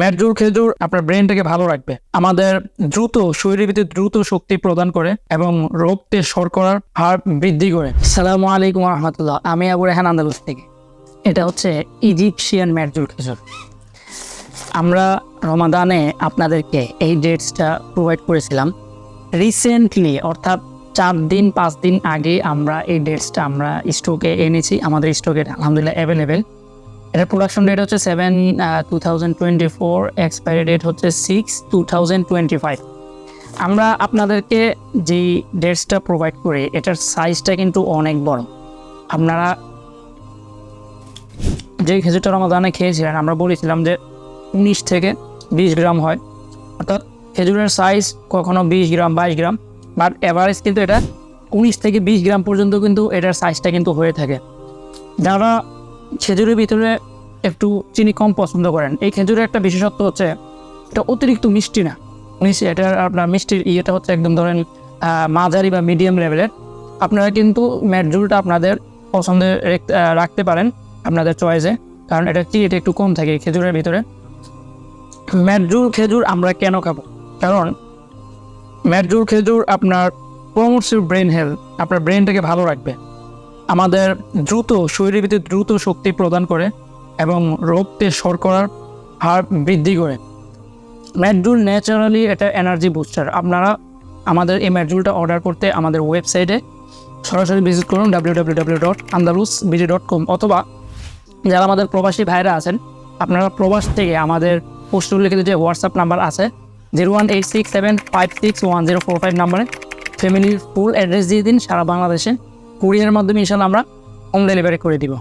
ম্যাটজুর খেজুর আপনার ব্রেনটাকে ভালো রাখবে। আমাদের দ্রুত, শরীরের ভিতরে দ্রুত শক্তি প্রদান করে এবং রক্তে শর্করার হার বৃদ্ধি করে। সালামু আলাইকুম রহমতুল্লাহ আমি আবু রেহান আন্দালুস থেকে। এটা হচ্ছে ইজিপশিয়ান ম্যাটজুর খেজুর। আমরা রমাদানে আপনাদেরকে এই ডেটসটা প্রোভাইড করেছিলাম। রিসেন্টলি অর্থাৎ চার দিন, পাঁচ দিন আগে আমরা এই ডেটসটা আমরা স্টকে এনেছি। আমাদের স্টকে আলহামদুলিল্লাহ অ্যাভেলেবেল এটার প্রোডাকশন ডেট হচ্ছে seven two thousand twenty four expiry date হচ্ছে six two thousand twenty five আমরা আপনাদেরকে যেই ডেটসটা প্রোভাইড করি, এটার সাইজটা কিন্তু অনেক বড়। আপনারা যে খেজুরটা রমাদানে খেয়েছিলেন, আমরা বলেছিলাম যে উনিশ থেকে বিশ গ্রাম হয়। অর্থাৎ খেজুরের সাইজ কখনো বিশ গ্রাম, বাইশ গ্রাম বাট অ্যাভারেজ কিন্তু এটা উনিশ থেকে বিশ গ্রাম পর্যন্ত কিন্তু এটার সাইজটা কিন্তু হয়ে থাকে। যারা খেজুরের ভিতরে একটু চিনি কম পছন্দ করেন। এই খেজুরের একটা বিশেষত্ব হচ্ছে এটা অতিরিক্ত মিষ্টি না। মিষ্টি এটার আপনার মিষ্টির ইয়েটা হচ্ছে একদম ধরেন মাঝারি বা মিডিয়াম লেভেলের আপনারা কিন্তু ম্যাটজুলটা আপনাদের পছন্দে রাখতে পারেন আপনাদের চয়েসে কারণ এটা চিনিটা একটু কম থাকে খেজুরের ভিতরে। ম্যাটজুর খেজুর আমরা কেন খাব? কারণ ম্যাটজুর খেজুর আপনার প্রমোটস ব্রেন হেলথ আপনার ব্রেনটাকে ভালো রাখবে। আমাদের দ্রুত, শরীরের ভিতরে দ্রুত শক্তি প্রদান করে। এবং রক্তে শর্করার হার বৃদ্ধি করে। ম্যাটজুল ন্যাচারালি এটা এনার্জি বুস্টার। আপনারা আমাদের এই ম্যাটজুলটা অর্ডার করতে আমাদের ওয়েবসাইটে সরাসরি ভিজিট করুন W W W dot Andalus BD dot com অথবা যারা আমাদের প্রবাসী ভাইরা আছেন, আপনারা প্রবাস থেকে আমাদের পোস্ট উল্লেখিত যে হোয়াটসঅ্যাপ নাম্বার আছে zero one eight six seven five six one zero four five নাম্বারে ফ্যামিলির ফুল অ্যাড্রেস দিয়ে দিন, সারা বাংলাদেশে কুরিয়ারের মাধ্যমে ইনশাল্লাহ আমরা হোম ডেলিভারি করে দিব।